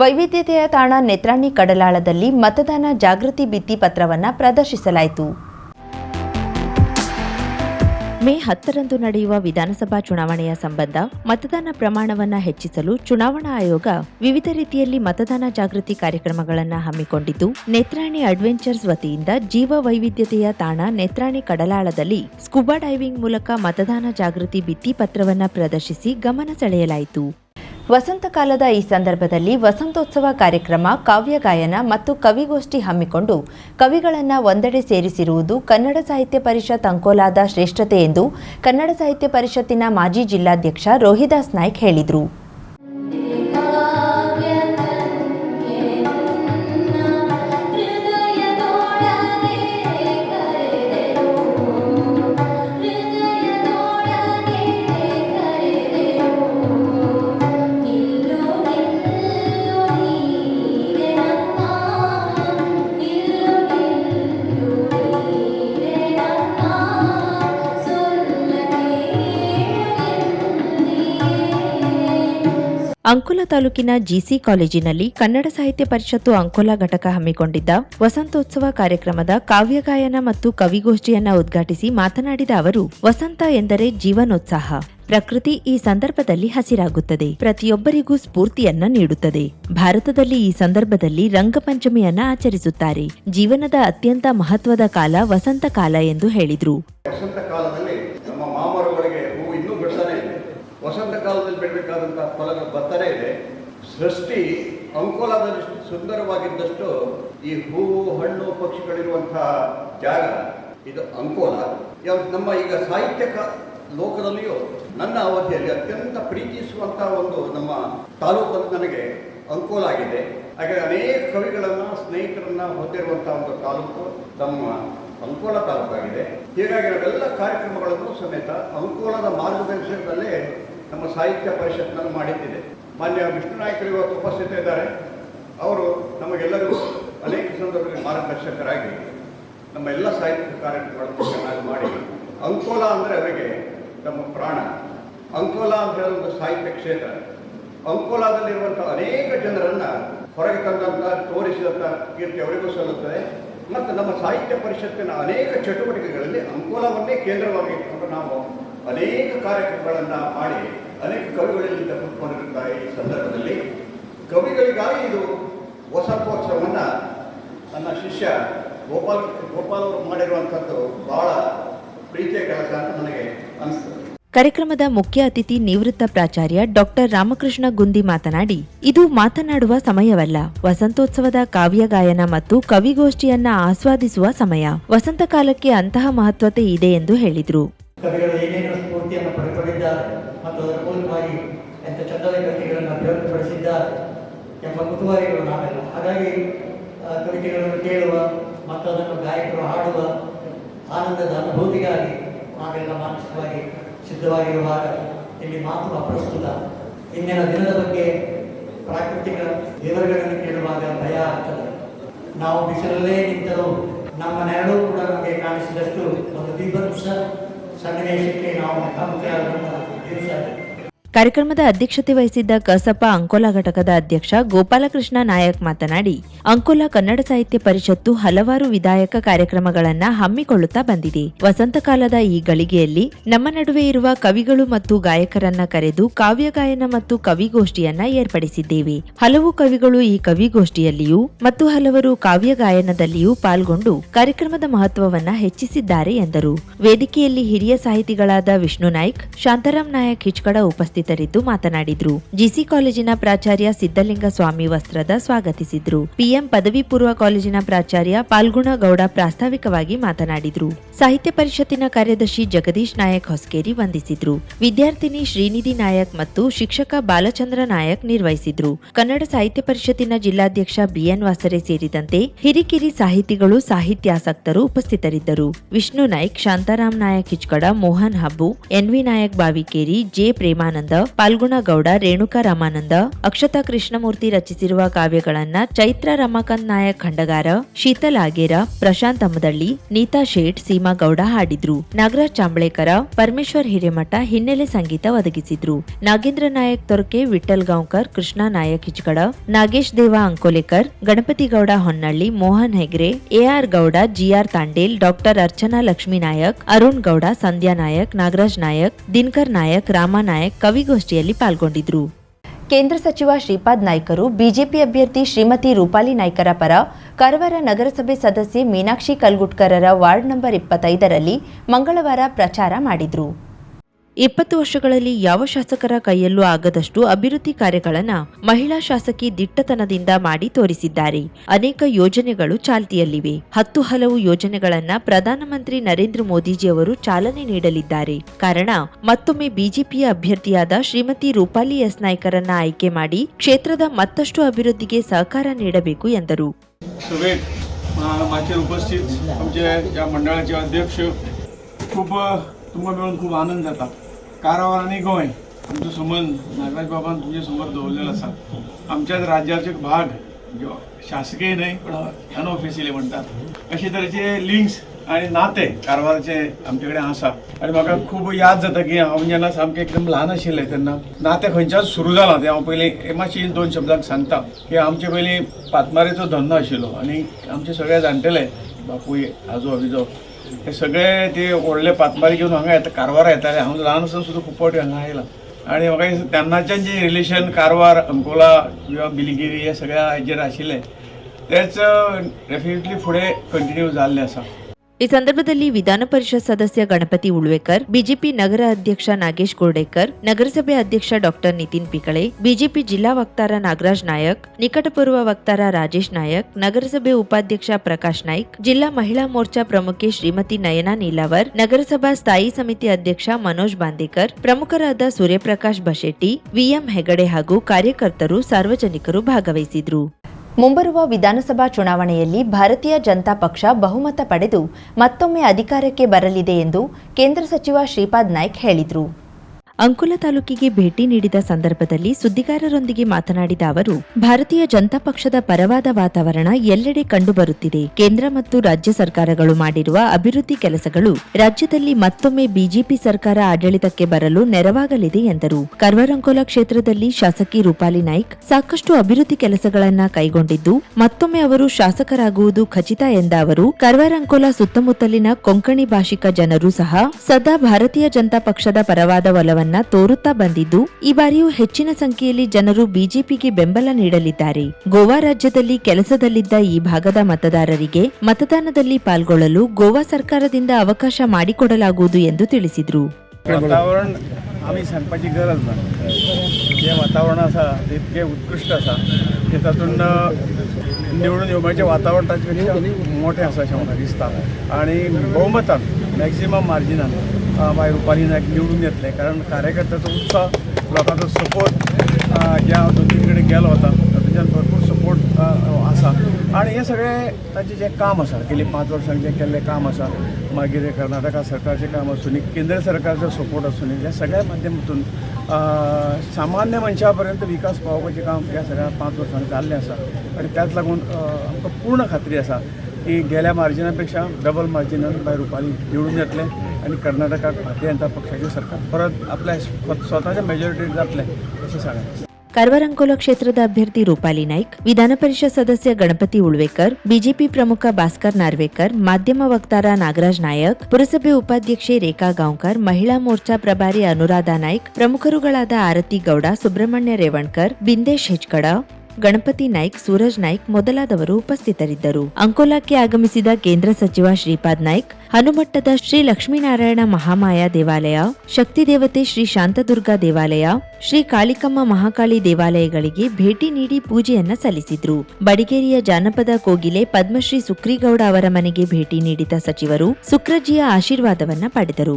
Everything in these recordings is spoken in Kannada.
ವೈವಿಧ್ಯತೆಯ ತಾಣ ನೇತ್ರಾಣಿ ಕಡಲಾಳದಲ್ಲಿ ಮತದಾನ ಜಾಗೃತಿ ಭಿತ್ತಿ ಪತ್ರವನ್ನು ಪ್ರದರ್ಶಿಸಲಾಯಿತು. ಮೇ ಹತ್ತರಂದು ನಡೆಯುವ ವಿಧಾನಸಭಾ ಚುನಾವಣೆಯ ಸಂಬಂಧ ಮತದಾನ ಪ್ರಮಾಣವನ್ನು ಹೆಚ್ಚಿಸಲು ಚುನಾವಣಾ ಆಯೋಗ ವಿವಿಧ ರೀತಿಯಲ್ಲಿ ಮತದಾನ ಜಾಗೃತಿ ಕಾರ್ಯಕ್ರಮಗಳನ್ನು ಹಮ್ಮಿಕೊಂಡಿದ್ದು, ನೇತ್ರಾಣಿ ಅಡ್ವೆಂಚರ್ಸ್ ವತಿಯಿಂದ ಜೀವ ವೈವಿಧ್ಯತೆಯ ತಾಣ ನೇತ್ರಾಣಿ ಕಡಲಾಳದಲ್ಲಿ ಸ್ಕೂಬಾ ಡೈವಿಂಗ್ ಮೂಲಕ ಮತದಾನ ಜಾಗೃತಿ ಭಿತ್ತಿ ಪತ್ರವನ್ನು ಪ್ರದರ್ಶಿಸಿ ಗಮನ ಸೆಳೆಯಲಾಯಿತು. ವಸಂತ ಕಾಲದ ಈ ಸಂದರ್ಭದಲ್ಲಿ ವಸಂತೋತ್ಸವ ಕಾರ್ಯಕ್ರಮ ಕಾವ್ಯಗಾಯನ ಮತ್ತು ಕವಿಗೋಷ್ಠಿ ಹಮ್ಮಿಕೊಂಡು ಕವಿಗಳನ್ನು ಒಂದೆಡೆ ಸೇರಿಸಿರುವುದು ಕನ್ನಡ ಸಾಹಿತ್ಯ ಪರಿಷತ್ ಅಂಕೋಲಾದ ಶ್ರೇಷ್ಠತೆ ಎಂದು ಕನ್ನಡ ಸಾಹಿತ್ಯ ಪರಿಷತ್ತಿನ ಮಾಜಿ ಜಿಲ್ಲಾಧ್ಯಕ್ಷ ರೋಹಿದಾಸ್ ನಾಯ್ಕ್ ಹೇಳಿದರು. ಅಂಕೋಲ ತಾಲೂಕಿನ ಜಿಸಿ ಕಾಲೇಜಿನಲ್ಲಿ ಕನ್ನಡ ಸಾಹಿತ್ಯ ಪರಿಷತ್ತು ಅಂಕೋಲಾ ಘಟಕ ಹಮ್ಮಿಕೊಂಡಿದ್ದ ವಸಂತೋತ್ಸವ ಕಾರ್ಯಕ್ರಮದ ಕಾವ್ಯಗಾಯನ ಮತ್ತು ಕವಿಗೋಷ್ಠಿಯನ್ನ ಉದ್ಘಾಟಿಸಿ ಮಾತನಾಡಿದ ಅವರು, ವಸಂತ ಎಂದರೆ ಜೀವನೋತ್ಸಾಹ. ಪ್ರಕೃತಿ ಈ ಸಂದರ್ಭದಲ್ಲಿ ಹಸಿರಾಗುತ್ತದೆ. ಪ್ರತಿಯೊಬ್ಬರಿಗೂ ಸ್ಫೂರ್ತಿಯನ್ನ ನೀಡುತ್ತದೆ. ಭಾರತದಲ್ಲಿ ಈ ಸಂದರ್ಭದಲ್ಲಿ ರಂಗಪಂಚಮಿಯನ್ನ ಆಚರಿಸುತ್ತಾರೆ. ಜೀವನದ ಅತ್ಯಂತ ಮಹತ್ವದ ಕಾಲ ವಸಂತ ಕಾಲ ಎಂದು ಹೇಳಿದ್ರು ವಸಂತ ಕಾಲದಲ್ಲಿ ನಮ್ಮ ಮಾಮರಗಳಿಗೆ ಹೂವು ಇನ್ನೂ ಬಿಡ್ತಾನೆ ಇದೆ ವಸಂತ ಕಾಲದಲ್ಲಿ ಬಿಡಬೇಕಾದಂಥ ಫಲಗಳು ಬರ್ತಾನೆ ಇದೆ ಸೃಷ್ಟಿ ಅಂಕೋಲಾದಲ್ಲಿ ಸುಂದರವಾಗಿದ್ದಷ್ಟು ಈ ಹೂವು, ಹಣ್ಣು ಪಕ್ಷಿಗಳಿರುವಂತಹ ಜಾಗ ಇದು ಅಂಕೋಲ. ಯಾವ ನಮ್ಮ ಈಗ ಸಾಹಿತ್ಯ ಕ ಲೋಕದಲ್ಲಿಯೂ ನನ್ನ ಅವಧಿಯಲ್ಲಿ ಅತ್ಯಂತ ಪ್ರೀತಿಸುವಂತಹ ಒಂದು ನಮ್ಮ ತಾಲೂಕು ನನಗೆ ಅಂಕೋಲ ಆಗಿದೆ. ಹಾಗೆ ಅನೇಕ ಕವಿಗಳನ್ನು, ಸ್ನೇಹಿತರನ್ನ ಹೊಂದಿರುವಂತಹ ಒಂದು ತಾಲೂಕು ನಮ್ಮ ಅಂಕೋಲ ತಾಲೂಕಾಗಿದೆ ಹೀಗಾಗಿ ನಾವೆಲ್ಲ ಕಾರ್ಯಕ್ರಮಗಳನ್ನು ಸಮೇತ ಅಂಕೋಲದ ಮಾರ್ಗದರ್ಶನದಲ್ಲೇ ನಮ್ಮ ಸಾಹಿತ್ಯ ಪರಿಷತ್ನಲ್ಲಿ ಮಾಡಿದ್ದಿದೆ ಮಾನ್ಯ ವಿಷ್ಣು ನಾಯಕರು ಇವತ್ತು ಉಪಸ್ಥಿತ ಇದ್ದಾರೆ. ಅವರು ನಮಗೆಲ್ಲರಿಗೂ ಅನೇಕ ಸಂದರ್ಭದಲ್ಲಿ ಮಾರ್ಗದರ್ಶಕರಾಗಿ ನಮ್ಮ ಎಲ್ಲ ಸಾಹಿತ್ಯ ಕಾರ್ಯಕ್ರಮಗಳನ್ನು ಚೆನ್ನಾಗಿ ಮಾಡಿ. ಅಂಕೋಲ ಅಂದರೆ ಅವರಿಗೆ ನಮ್ಮ ಪ್ರಾಣ. ಅಂಕೋಲ ಅಂತ ಹೇಳೋ ಒಂದು ಸಾಹಿತ್ಯ ಕ್ಷೇತ್ರ. ಅಂಕೋಲಾದಲ್ಲಿರುವಂಥ ಅನೇಕ ಜನರನ್ನು ಹೊರಗೆ ತಂದಂಥ ತೋರಿಸಿದಂಥ ಕೀರ್ತಿ ಅವರಿಗೂ ಸಲ್ಲುತ್ತದೆ. ಮತ್ತು ನಮ್ಮ ಸಾಹಿತ್ಯ ಪರಿಷತ್ತಿನ ಅನೇಕ ಚಟುವಟಿಕೆಗಳಲ್ಲಿ ಅಂಕೋಲವನ್ನೇ ಕೇಂದ್ರವಾಗಿ ಇಟ್ಕೊಂಡು ನಾವು ಅನೇಕ ಕಾರ್ಯಕ್ರಮಗಳನ್ನು ಮಾಡಿ ಅನೇಕ ಕವಿಗಳಲ್ಲಿ ತಪ್ಪಿಕೊಂಡಿರುತ್ತಾರೆ ಈ ಸಂದರ್ಭದಲ್ಲಿ. ಕವಿಗಳಿಗಾಗಿ ಇದು ವಸಂತೋತ್ಸವವನ್ನು ನನ್ನ ಶಿಷ್ಯ ಗೋಪಾಲ್ ಗೋಪಾಲ್ ಅವರು ಮಾಡಿರುವಂಥದ್ದು ಬಹಳ ಪ್ರೀತಿಯ ಕೆಲಸ ಅಂತ ನನಗೆ ಅನಿಸ್ತದೆ. ಕಾರ್ಯಕ್ರಮದ ಮುಖ್ಯ ಅತಿಥಿ ನಿವೃತ್ತ ಪ್ರಾಚಾರ್ಯ ಡಾಕ್ಟರ್ ರಾಮಕೃಷ್ಣ ಗುಂದಿ ಮಾತನಾಡಿ ಇದು ಮಾತನಾಡುವ ಸಮಯವಲ್ಲ. ವಸಂತೋತ್ಸವದ ಕಾವ್ಯ ಗಾಯನ ಮತ್ತು ಕವಿಗೋಷ್ಠಿಯನ್ನ ಆಸ್ವಾದಿಸುವ ಸಮಯ. ವಸಂತ ಕಾಲಕ್ಕೆ ಅಂತಹ ಮಹತ್ವತೆ ಇದೆ ಎಂದು ಹೇಳಿದರು ಕವಿಗಳು ಏನೇನು ಸ್ಫೂರ್ತಿಯನ್ನು ಪಡ್ಕೊಂಡಿದ್ದಾರೆ ಮತ್ತು ಅದರ ಮೂಲಕವಾಗಿ ಎಂಥ ಕಥೆಗಳನ್ನು ಅಭಿವೃದ್ಧಿಪಡಿಸಿದ್ದಾರೆ ಎಂಬ ಕುತೂಹಲಗಳು ನಾವೆಲ್ಲ. ಹಾಗಾಗಿ ಕವಿತೆಗಳನ್ನು ಕೇಳುವ, ಮತ್ತು ಅದನ್ನು ಗಾಯಕರು ಹಾಡುವ ಆನಂದದ ಅನುಭೂತಿಗಾಗಿ ನಾವೆಲ್ಲ ಮಾನಸಿಕವಾಗಿ ಸಿದ್ಧವಾಗಿರುವಾಗ ಇಲ್ಲಿ ಮಾತು ಅಪ್ರಸ್ತುತ. ಇಂದಿನ ದಿನದ ಬಗ್ಗೆ ಪ್ರಾಕೃತಿಕ ದೇವರುಗಳನ್ನು ಕೇಳುವಾಗ ಭಯ ಆಗ್ತದೆ. ನಾವು ಬಿಸಿಲಲ್ಲೇ ನಿಂತರೂ ನಮ್ಮ ನೆರಳು ಕೂಡ ನಮಗೆ ಕಾಣಿಸಿದಷ್ಟು ಒಂದು ವಿಭತ್ಸ ಸನ್ನಿವೇಶಕ್ಕೆ ನಾವು ಮುಖಾಮುಖಿಯಾದಂತಹ ದಿವಸ ಕಾರ್ಯಕ್ರಮದ ಅಧ್ಯಕ್ಷತೆ ವಹಿಸಿದ್ದ ಕಸಪ ಅಂಕೋಲಾ ಘಟಕದ ಅಧ್ಯಕ್ಷ ಗೋಪಾಲಕೃಷ್ಣ ನಾಯಕ್ ಮಾತನಾಡಿ, ಅಂಕೋಲಾ ಕನ್ನಡ ಸಾಹಿತ್ಯ ಪರಿಷತ್ತು ಹಲವಾರು ವಿಧಾಯಕ ಕಾರ್ಯಕ್ರಮಗಳನ್ನು ಹಮ್ಮಿಕೊಳ್ಳುತ್ತಾ ಬಂದಿದೆ. ವಸಂತಕಾಲದ ಈ ಗಳಿಗೆಯಲ್ಲಿ ನಮ್ಮ ನಡುವೆ ಇರುವ ಕವಿಗಳು ಮತ್ತು ಗಾಯಕರನ್ನ ಕರೆದು ಕಾವ್ಯ ಗಾಯನ ಮತ್ತು ಕವಿಗೋಷ್ಠಿಯನ್ನ ಏರ್ಪಡಿಸಿದ್ದೇವೆ. ಹಲವು ಕವಿಗಳು ಈ ಕವಿಗೋಷ್ಠಿಯಲ್ಲಿಯೂ ಮತ್ತು ಹಲವರು ಕಾವ್ಯ ಗಾಯನದಲ್ಲಿಯೂ ಪಾಲ್ಗೊಂಡು ಕಾರ್ಯಕ್ರಮದ ಮಹತ್ವವನ್ನ ಹೆಚ್ಚಿಸಿದ್ದಾರೆ ಎಂದರು. ವೇದಿಕೆಯಲ್ಲಿ ಹಿರಿಯ ಸಾಹಿತಿಗಳಾದ ವಿಷ್ಣು ನಾಯ್ಕ್, ಶಾಂತಾರಾಮ್ ನಾಯಕ್ ಹಿಚ್ಕಡ ಉಪಸ್ಥಿತರಿದ್ದು ಮಾತನಾಡಿದ್ರು. ಜಿಸಿ ಕಾಲೇಜಿನ ಪ್ರಾಚಾರ್ಯ ಸಿದ್ದಲಿಂಗ ಸ್ವಾಮಿ ವಸ್ತ್ರದ ಸ್ವಾಗತಿಸಿದ್ರು. ಪಿಎಂ ಪದವಿ ಪೂರ್ವ ಕಾಲೇಜಿನ ಪ್ರಾಚಾರ್ಯ ಪಾಲ್ಗುಣ ಗೌಡ ಪ್ರಾಸ್ತಾವಿಕವಾಗಿ ಮಾತನಾಡಿದ್ರು. ಸಾಹಿತ್ಯ ಪರಿಷತ್ತಿನ ಕಾರ್ಯದರ್ಶಿ ಜಗದೀಶ್ ನಾಯಕ್ ಹೊಸ್ಕೇರಿ ವಂದಿಸಿದ್ರು. ವಿದ್ಯಾರ್ಥಿನಿ ಶ್ರೀನಿಧಿ ನಾಯಕ್ ಮತ್ತು ಶಿಕ್ಷಕ ಬಾಲಚಂದ್ರ ನಾಯಕ್ ನಿರ್ವಹಿಸಿದ್ರು. ಕನ್ನಡ ಸಾಹಿತ್ಯ ಪರಿಷತ್ತಿನ ಜಿಲ್ಲಾಧ್ಯಕ್ಷ ಬಿಎನ್ ವಾಸರೆ ಸೇರಿದಂತೆ ಹಿರಿಕಿರಿ ಸಾಹಿತಿಗಳು ಸಾಹಿತ್ಯಾಸಕ್ತರು ಉಪಸ್ಥಿತರಿದ್ದರು. Vishnu Naik, Shantaram Nayak Hichkad Mohan Habbu N V Nayak, Bavikeri, J Premananda Prasad Phalguna Gowda Renuka Ramananda, Akshata Krishnamurthy ರಚಿಸಿರುವ ಕಾವ್ಯಗಳನ್ನ ಚೈತ್ರ ರಮಾಕಾಂತ್ ನಾಯಕ್ ಖಂಡಗಾರ, ಶೀತಲ್ ಆಗೇರ ಪ್ರಶಾಂತ್ ಅಮ್ಮದಳ್ಳಿ, ನೀತಾ ಶೇಟ್, ಸೀಮಾ ಗೌಡ ಹಾಡಿದ್ರು. ನಾಗರಾಜ್ ಚಾಂಬಳೇಕರ, ಪರಮೇಶ್ವರ್ ಹಿರೇಮಠ ಹಿನ್ನೆಲೆ ಸಂಗೀತ ಒದಗಿಸಿದ್ರು. Nagendra Nayak ತೊರಕೆ Vithal Gaonkar, Krishna Nayak Hichkad, Nagesh Deva Ankolekar, Ganapati Gowda Honnalli, Mohan Hegre, A R Gowda, G R Tandel, doctor Archana Lakshmi Nayak, Arun Gowda, Sandhya Nayak, Nagaraj Nayak, Dinakar Nayak, Rama Nayak ಕವಿಗೋಷ್ಠಿಯಲ್ಲಿ ಪಾಲ್ಗೊಂಡಿದ್ರು. ಕೇಂದ್ರ ಸಚಿವ ಶ್ರೀಪಾದ್ ನಾಯ್ಕರು ಬಿಜೆಪಿ ಅಭ್ಯರ್ಥಿ ಶ್ರೀಮತಿ ರೂಪಾಲಿ ನಾಯ್ಕರ ಪರ ಕರವರ ನಗರಸಭೆ ಸದಸ್ಯೆ ಮೀನಾಕ್ಷಿ ಕಲ್ಗುಟ್ಕರರ ವಾರ್ಡ್ ನಂಬರ್ ಇಪ್ಪತ್ತೈದರಲ್ಲಿ ಮಂಗಳವಾರ ಪ್ರಚಾರ ಮಾಡಿದ್ರು. ಇಪ್ಪತ್ತು ವರ್ಷಗಳಲ್ಲಿ ಯಾವ ಶಾಸಕರ ಕೈಯಲ್ಲೂ ಆಗದಷ್ಟು ಅಭಿವೃದ್ಧಿ ಕಾರ್ಯಗಳನ್ನ ಮಹಿಳಾ ಶಾಸಕಿ ದಿಟ್ಟತನದಿಂದ ಮಾಡಿ ತೋರಿಸಿದ್ದಾರೆ ಅನೇಕ ಯೋಜನೆಗಳು ಚಾಲ್ತಿಯಲ್ಲಿವೆ ಹತ್ತು ಹಲವು ಯೋಜನೆಗಳನ್ನ ಪ್ರಧಾನಮಂತ್ರಿ ನರೇಂದ್ರ ಮೋದಿಜಿಯವರು ಚಾಲನೆ ನೀಡಲಿದ್ದಾರೆ ಕಾರಣ ಮತ್ತೊಮ್ಮೆ ಬಿಜೆಪಿಯ ಅಭ್ಯರ್ಥಿಯಾದ ಶ್ರೀಮತಿ ರೂಪಾಲಿ ಎಸ್ ನಾಯ್ಕರನ್ನ ಆಯ್ಕೆ ಮಾಡಿ ಕ್ಷೇತ್ರದ ಮತ್ತಷ್ಟು ಅಭಿವೃದ್ಧಿಗೆ ಸಹಕಾರ ನೀಡಬೇಕು ಎಂದರು सभेत मा- मागचे उपस्थित आमचे या मंडळाचे अध्यक्ष खूप तुमकां मेळून खूप आनंद जाता कारवार आनी गोंय आमचो संबंध नागराज बाबान तुमचे समोर दवरलेलो आसा आमच्याच राज्याचो एक भाग जो शासकीय न्हय पण अनऑफिशियली म्हणटात अशे तरेचे लिंक्स आनी नाते कारवारचे आमचे कडेन आसा आनी म्हाका खूब याद जाता की हांव जेन्ना सामकें एकदम ल्हान आशिल्लें तेन्ना नातें खंयच्याच सुरू जालां तें हांव पयलीं मातशें मातशी दोन शब्दांक सांगता. की आमचे पयलीं पातमारेचो धंदो हो. आशिल्लो आनी आमचे सगळे जाणटेले बापूय आजो विजो हे सगळे ते व्हडले पातमारी घेवन हांगा येता कारवार येताले हांव ल्हान आसतना सुद्दां खूब फावटी हांगा आयला आनी म्हाका दिसता तेन्नाच्यान जे रिलेशन कारवार अंकोला किंवा बिलिगिरी हे सगळ्या हाजेर आशिल्लें तेच डेफिनेटली फुडें कंटिन्यू जाल्लें आसा ಈ ಸಂದರ್ಭದಲ್ಲಿ ವಿಧಾನ ಪರಿಷತ್ ಸದಸ್ಯ ಗಣಪತಿ ಉಳ್ವೇಕರ್, ಬಿಜೆಪಿ ನಗರ ಅಧ್ಯಕ್ಷ ನಾಗೇಶ್ ಗೋರ್ಡೇಕರ್, ನಗರಸಭೆ ಅಧ್ಯಕ್ಷ ಡಾಕ್ಟರ್ ನಿತಿನ್ ಪಿಕಳೆ, ಬಿಜೆಪಿ ಜಿಲ್ಲಾ ವಕ್ತಾರ ನಾಗರಾಜ್ ನಾಯಕ್, ನಿಕಟಪೂರ್ವ ವಕ್ತಾರ ರಾಜೇಶ್ ನಾಯಕ್, ನಗರಸಭೆ ಉಪಾಧ್ಯಕ್ಷ ಪ್ರಕಾಶ್ ನಾಯ್ಕ್, ಜಿಲ್ಲಾ ಮಹಿಳಾ ಮೋರ್ಚಾ ಪ್ರಮುಖೆ ಶ್ರೀಮತಿ ನಯನಾ ನೀಲಾವರ್, ನಗರಸಭಾ ಸ್ಥಾಯಿ ಸಮಿತಿ ಅಧ್ಯಕ್ಷ ಮನೋಜ್ ಬಾಂದೇಕರ್, ಪ್ರಮುಖರಾದ ಸೂರ್ಯಪ್ರಕಾಶ್ ಬಶೆಟ್ಟಿ, ವಿಎಂ ಹೆಗಡೆ ಹಾಗೂ ಕಾರ್ಯಕರ್ತರು ಸಾರ್ವಜನಿಕರು ಭಾಗವಹಿಸಿದ್ರು. ಮುಂಬರುವ ವಿಧಾನಸಭಾ ಚುನಾವಣೆಯಲ್ಲಿ ಭಾರತೀಯ ಜನತಾ ಪಕ್ಷ ಬಹುಮತ ಪಡೆದು ಮತ್ತೊಮ್ಮೆ ಅಧಿಕಾರಕ್ಕೆ ಬರಲಿದೆ ಎಂದು ಕೇಂದ್ರ ಸಚಿವ ಶ್ರೀಪಾದ್ ನಾಯ್ಕ್ ಹೇಳಿದರು. ಅಂಕುಲ ತಾಲೂಕಿಗೆ ಭೇಟಿ ನೀಡಿದ ಸಂದರ್ಭದಲ್ಲಿ ಸುದ್ದಿಗಾರರೊಂದಿಗೆ ಮಾತನಾಡಿದ ಅವರು, ಭಾರತೀಯ ಜನತಾ ಪಕ್ಷದ ಪರವಾದ ವಾತಾವರಣ ಎಲ್ಲೆಡೆ ಕಂಡುಬರುತ್ತಿದೆ. ಕೇಂದ್ರ ಮತ್ತು ರಾಜ್ಯ ಸರ್ಕಾರಗಳು ಮಾಡಿರುವ ಅಭಿವೃದ್ಧಿ ಕೆಲಸಗಳು ರಾಜ್ಯದಲ್ಲಿ ಮತ್ತೊಮ್ಮೆ ಬಿಜೆಪಿ ಸರ್ಕಾರ ಆಡಳಿತಕ್ಕೆ ಬರಲು ನೆರವಾಗಲಿದೆ ಎಂದರು. ಕರ್ವರಂಕೋಲ ಕ್ಷೇತ್ರದಲ್ಲಿ ಶಾಸಕಿ ರೂಪಾಲಿ ನಾಯ್ಕ್ ಸಾಕಷ್ಟು ಅಭಿವೃದ್ಧಿ ಕೆಲಸಗಳನ್ನ ಕೈಗೊಂಡಿದ್ದು, ಮತ್ತೊಮ್ಮೆ ಅವರು ಶಾಸಕರಾಗುವುದು ಖಚಿತ ಎಂದ ಅವರು, ಕರ್ವರಂಕೋಲ ಸುತ್ತಮುತ್ತಲಿನ ಕೊಂಕಣಿ ಭಾಷಿಕ ಜನರು ಸಹ ಸದಾ ಭಾರತೀಯ ಜನತಾ ಪಕ್ಷದ ಪರವಾದ ಒಲವನ್ನ ತೋರುತ್ತಾ ಬಂದಿದ್ದು ಈ ಬಾರಿಯೂ ಹೆಚ್ಚಿನ ಸಂಖ್ಯೆಯಲ್ಲಿ ಜನರು ಬಿಜೆಪಿಗೆ ಬೆಂಬಲ ನೀಡಲಿದ್ದಾರೆ ಗೋವಾ ರಾಜ್ಯದಲ್ಲಿ ಕೆಲಸದಲ್ಲಿದ್ದ ಈ ಭಾಗದ ಮತದಾರರಿಗೆ ಮತದಾನದಲ್ಲಿ ಪಾಲ್ಗೊಳ್ಳಲು ಗೋವಾ ಸರ್ಕಾರದಿಂದ ಅವಕಾಶ ಮಾಡಿಕೊಡಲಾಗುವುದು ಎಂದು ತಿಳಿಸಿದರು वातावरण आमी सांगपाची गरज ना जें वातावरण आसा तें इतकें उत्कृश्ट आसा की तातूंत निवडून येवपाचें वातावरण ताचे पेक्षा मोठें आसा अशें म्हाका दिसता आनी भोवमतान मॅक्झिमम मार्जिनान बाय रुपाली नायक निवडून येतले. कारण कार्यकर्त्याचो उत्साह लोकांचो सपोर्ट जे हांव दोन तीन कडेन गेलो वता तातूंतल्यान भरपूर सपोर्ट आसा आनी हें सगळें ताचें जें काम आसा गेलीं पांच वर्सांक जें केल्लें काम आसा मागीर कर्नाटका सरकारचें काम आसूं केंद्र सरकारचो सपोर्ट आसूं ह्या सगळ्या माध्यमांतून सामान्य मनशा पर्यंत विकास पावोवपाचें काम ह्या सगळ्या पांच वर्सांनी जाल्लें आसा आनी त्याच लागून आमकां पूर्ण खात्री आसा की गेल्या मार्जिना पेक्षा डबल मार्जिनान बाय रुपाली निवडून येतले आनी कर्नाटकाक भारतीय जनता पक्षाचें सरकार परत आपल्या स्वताच्या मेजॉरिटीन जातलें अशें सांगलें सांगत ಕರ್ವರಂಕೋಲ ಕ್ಷೇತ್ರದ ಅಭ್ಯರ್ಥಿ ರೂಪಾಲಿ ನಾಯ್ಕ್ ವಿಧಾನ ಪರಿಷತ್ ಸದಸ್ಯ ಗಣಪತಿ ಉಳ್ವೇಕರ್ ಬಿಜೆಪಿ ಪ್ರಮುಖ ಭಾಸ್ಕರ್ ನಾರ್ವೇಕರ್ ಮಾಧ್ಯಮ ವಕ್ತಾರ ನಾಗರಾಜ್ ನಾಯಕ್ ಪುರಸಭೆ ಉಪಾಧ್ಯಕ್ಷೆ ರೇಖಾ ಗಾಂವ್ಕರ್ ಮಹಿಳಾ ಮೋರ್ಚಾ ಪ್ರಭಾರಿ ಅನುರಾಧ ನಾಯ್ಕ್ ಪ್ರಮುಖರುಗಳಾದ ಆರತಿ ಗೌಡ ಸುಬ್ರಹ್ಮಣ್ಯ ರೇವಣ್ಕರ್ ಬಿಂದೇಶ್ ಹೆಚ್ಕಡ ಗಣಪತಿ ನಾಯ್ಕ್, ಸೂರಜ್ ನಾಯ್ಕ್ ಮೊದಲಾದವರು ಉಪಸ್ಥಿತರಿದ್ದರು. ಅಂಕೋಲಾಕ್ಕೆ ಆಗಮಿಸಿದ ಕೇಂದ್ರ ಸಚಿವ ಶ್ರೀಪಾದ್ ನಾಯ್ಕ್, ಹನುಮಟ್ಟದ ಶ್ರೀ ಲಕ್ಷ್ಮೀನಾರಾಯಣ ಮಹಾಮಾಯ ದೇವಾಲಯ, ಶಕ್ತಿ ದೇವತೆ ಶ್ರೀ ಶಾಂತದುರ್ಗಾ ದೇವಾಲಯ, ಶ್ರೀ ಕಾಳಿಕಮ್ಮ ಮಹಾಕಾಳಿ ದೇವಾಲಯಗಳಿಗೆ ಭೇಟಿ ನೀಡಿ ಪೂಜೆಯನ್ನ ಸಲ್ಲಿಸಿದ್ರು. ಬಡಿಗೇರಿಯ ಜಾನಪದ ಕೋಗಿಲೆ ಪದ್ಮಶ್ರೀ ಸುಕ್ರಿಗೌಡ ಅವರ ಮನೆಗೆ ಭೇಟಿ ನೀಡಿದ ಸಚಿವರು ಸುಕ್ರಜಿಯ ಆಶೀರ್ವಾದವನ್ನ ಪಡೆದರು.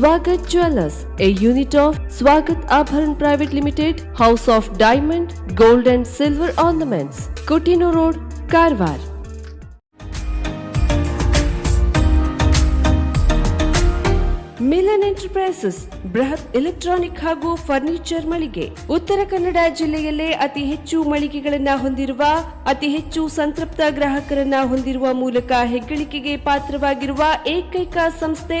Swagat jewellers a unit of Swagat Abharan private limited house of diamond gold and silver ornaments Coutinho road Karwar Milan enterprises ಬೃಹತ್ ಎಲೆಕ್ಟ್ರಾನಿಕ್ ಹಾಗೂ ಫರ್ನಿಚರ್ ಮಳಿಗೆ. ಉತ್ತರ ಕನ್ನಡ ಜಿಲ್ಲೆಯಲ್ಲೇ ಅತಿ ಹೆಚ್ಚು ಮಳಿಗೆಗಳನ್ನ ಹೊಂದಿರುವ, ಅತಿ ಹೆಚ್ಚು ಸಂತೃಪ್ತ ಗ್ರಾಹಕರನ್ನ ಹೊಂದಿರುವ ಮೂಲಕ ಹೆಗ್ಗಳಿಕೆಗೆ ಪಾತ್ರವಾಗಿರುವ ಏಕೈಕ ಸಂಸ್ಥೆ